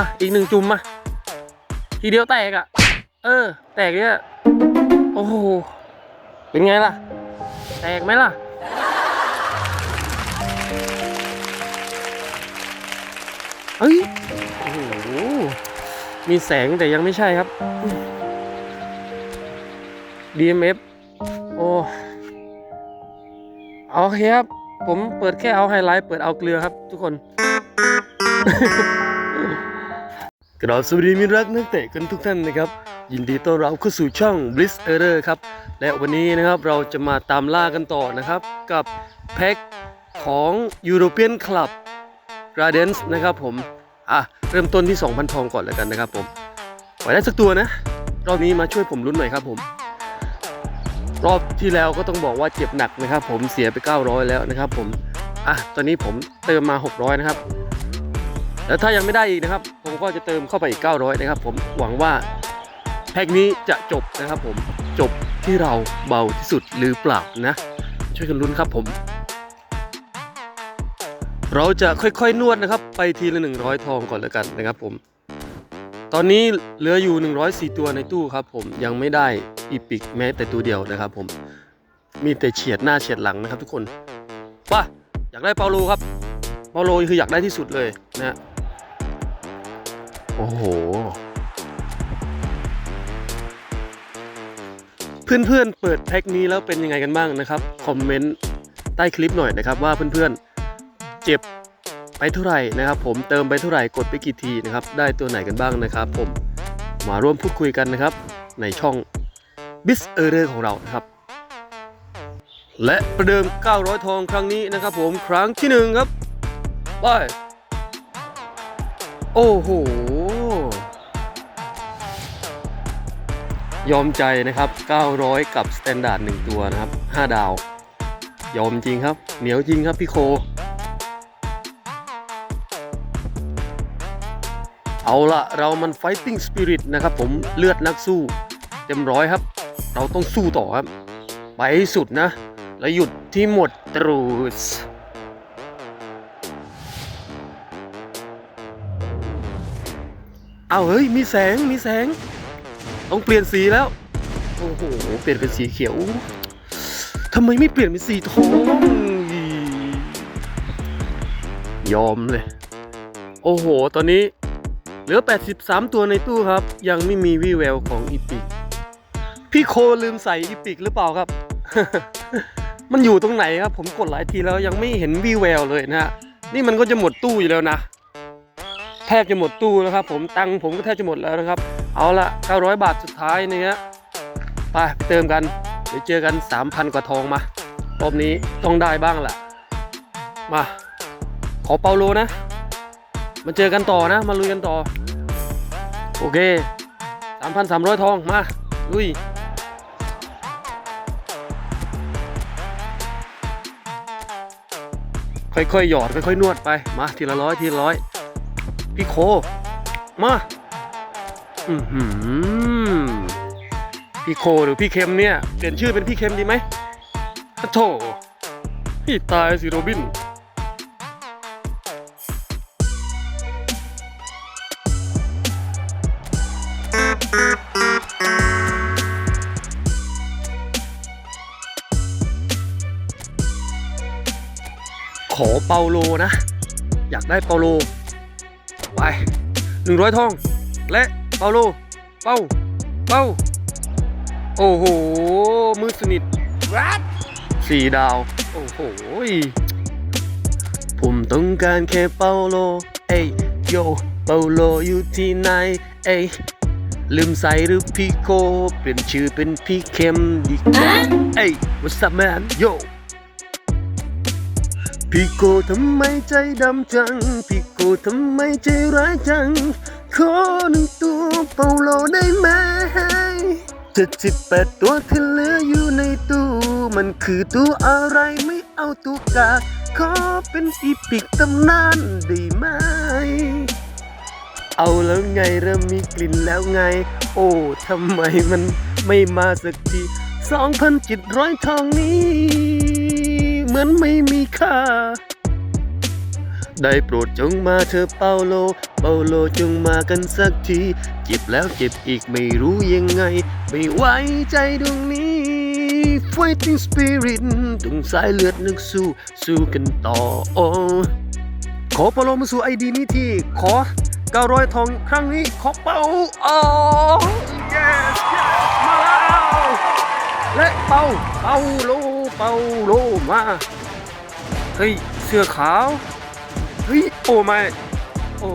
อะอีกหนึ่งจุ่มมาทีเดียวแตกอะ เออ แตกเนี่ยโอ้โห เป็นไงล่ะ แตกไหมล่ะ เฮ้ย โอ้โห มีแสงแต่ยังไม่ใช่ครับ DMF โอ้โอเคครับ ผมเปิดแค่เอาไฮไลท์ เปิดเอาเกลือครับทุกคน กราบสวัสดีมิรักนักเตะกันทุกท่านนะครับ ยินดีต้อนรับเข้าสู่ช่อง Bliss Error ครับ และวันนี้นะครับเราจะมาตามล่ากันต่อนะครับ กับแพ็คของ European Club Gardens นะครับผม อะ เริ่มต้นที่ 2,000 ทองก่อนแล้วกันนะครับผมไว้ได้สักตัวนะ รอบนี้มาช่วยผมลุ้นหน่อยครับผม รอบที่แล้วก็ต้องบอกว่าเจ็บหนักนะครับผมเสียไป 900 แล้วนะครับผม อะ ตอนนี้ผมเติมมา 600 นะครับ แล้วถ้ายังไม่ได้อีกนะครับ ก็จะเติมเข้าไปอีก 900 นะครับ ผมหวังว่าแพ็คนี้จะจบนะครับผมจบที่เราเบาที่สุดหรือเปล่านะ ช่วยกันลุ้นครับผม เราจะค่อยๆนวดนะครับ ไปทีละ 100 ทองก่อนแล้วกันนะครับผม ตอนนี้เหลืออยู่ 104 ตัวในตู้ครับ ผมยังไม่ได้อีพิกแม้แต่ตัวเดียวนะครับ ผมมีแต่เฉียดหน้าเฉียดหลังนะครับ ทุกคนว่าอยากได้เปาโลครับเปาโลคืออยากได้ที่สุดเลยนะฮะ อ้โห เพื่อนๆ เปิดแพ็คนี้แล้วเป็นยังไงกันบ้างนะครับ คอมเมนต์ใต้คลิปหน่อยนะครับ ว่าเพื่อนๆ เจ็บไปเท่าไหร่นะครับ ผมเติมไปเท่าไหร่กดไปกี่ทีนะครับ ได้ตัวไหนกันบ้างนะครับ ผมมาร่วมพูดคุยกันนะครับ ในช่อง b i s e r r o r ของเรานะครับ และประเดิม 900 ทองครั้งนี้นะครับ ผมครั้งที่หนึ่งครับไปโอ้โห ยอมใจนะครับ 900 กับสแตนดาร์ด1ตัวนะครับ 5 ดาว ยอมจริงครับ เหนียวจริงครับพี่โค เอาละเรามัน fighting spirit นะครับผมเลือดนักสู้ เต็มร้อยครับ เราต้องสู้ต่อครับ ไปสุดนะ และหยุดที่หมดตรูสเอาเฮ้ย มีแสงมีแสง ต้องเปลี่ยนสีแล้ว โอ้โห เปลี่ยนเป็นสีเขียว ทำไมไม่เปลี่ยนเป็นสีทอง ยอมเลย โอ้โห ตอนนี้เหลือ 83 ตัวในตู้ครับ ยังไม่มีวี่แววของอีพิก พี่โคลืมใส่อีพิกหรือเปล่าครับ มันอยู่ตรงไหนครับ ผมกดหลายทีแล้วยังไม่เห็นวี่แววเลยนะฮะ นี่มันก็จะหมดตู้อยู่แล้วนะ แทบจะหมดตู้แล้วครับ ผมตังผมก็แทบจะหมดแล้วนะครับ เอาละ900 บาทสุดท้ายเนี่ยไปไปเติมกันเดี๋ยวเจอกัน 3,000 กว่าทองมารอบนี้ต้องได้บ้างแหละมา ขอเปาโลนะ มาเจอกันต่อนะ มาลุยกันต่อ โอเค 3,300 ทองมา ลุยค่อยๆ หยอด ค่อยๆ นวดไป มาทีละร้อยทีละร้อย พี่โค มา พี่โคหรือพี่เค็มเนี่ย เปลี่ยนชื่อเป็นพี่เค็มดีไหมอะโถพี่ตายสิโรบินขอเปาโลนะ อยากได้เปาโล ไปหนึ่งร้อยทองและ เปาโล เป้า เป้า โอ้โห มือสนิทสี่ดาว โอ้โหยผมต้องการแค่เปาโล เอ้ยโย เปาโลอยู่ที่ไหน เอ้ยลืมใส่หรือพี่โค เปลี่ยนชื่อเป็นพี่เข้มดีกว่าเอ้ย what's up man yo พี่โกทำไมใจดำจัง พี่โกทำไมใจร้ายจัง ขอหนึ่งตัวเปาโลได้ไหมเจ็ดสิบแปดตัวที่เหลืออยู่ในตู้ มันคือตัวอะไรไม่เอาตัวกา ขอเป็นอีพิกตำนานได้ไหม เอาแล้วไงเริ่มมีกลิ่นแล้วไง โอ้ทำไมมันไม่มาสักทีสองพันจิตร้อยทองนี้ เหมือนไม่มีค่า ได้โปรดจงมาเธอเปาโล เปาโลจงมากันสักที เจ็บแล้วเจ็บอีกไม่รู้ยังไง ไม่ไว้ใจดวงนี้ Fighting Spirit ต้องสายเลือดนึกสู้ สู้กันต่อโอขอเปาโลมาสู่ไอดีนี้ที่ ขอ900ทองครั้งนี้ขอเปาโอ้ yes yes มาแล้วและเปาเปาโลเปาโลมา เฮ้ย เสื้อขาว อ้ไม่โอ้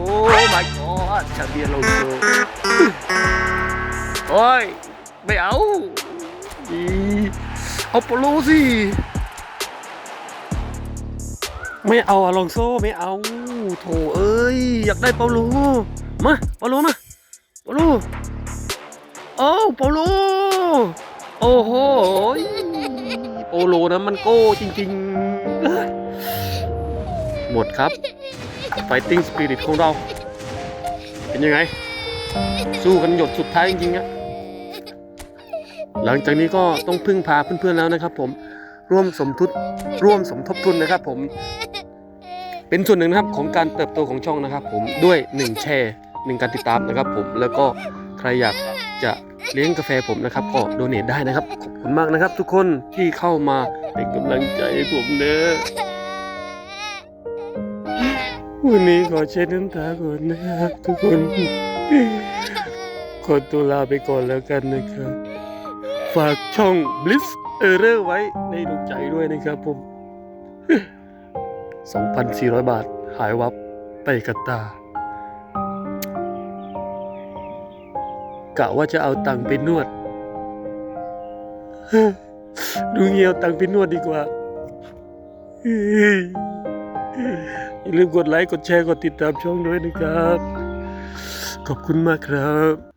my god ชาเบียนโลโซโอ้ย ไม่เอาอีเอาโปโลสิ ไม่เอาอะลองโซไม่เอาโถเอ้ย อยากได้เปาโลมาเปาโลมาเปาโลโอ้เปาโลโอ้โหโปโลนะมันโก้จริง ๆ หมดครับ Fighting Spirit ของเรา เป็นยังไง สู้กันหยดสุดท้ายจริงๆนะหลังจากนี้ก็ต้องพึ่งพาเพื่อนๆแล้วนะครับ ผมร่วมสมทุนร่วมสมทบทุนนะครับ ผมเป็นส่วนหนึ่งนะครับของการเติบโตของช่องนะครับ ผมด้วย1แชร์1การติดตามนะครับ ผมแล้วก็ใครอยากจะเลี้ยงกาแฟผมนะครับก็โดเนทได้นะครับ ขอบคุณมากนะครับ ทุกคนที่เข้ามาเป็นกำลังใจให้ผมเด้อ วันนี้ขอเช็ดน้ำตาก่อนนะครับทุกคนขอตัวลาไปก่อนแล้วกันนะครับ ฝากช่อง Bliss e r r o r ไว้ในดวงใจด้วยนะครับผม 2,400 บาทหายวับไปกับตากะว่าจะเอาตังค์ไปนวด ดูเงี้ยวตังค์ไปนวดดีกว่า อย่าลืมกดไลค์ กดแชร์ กดติดตามช่องด้วยนะครับ ขอบคุณมากครับ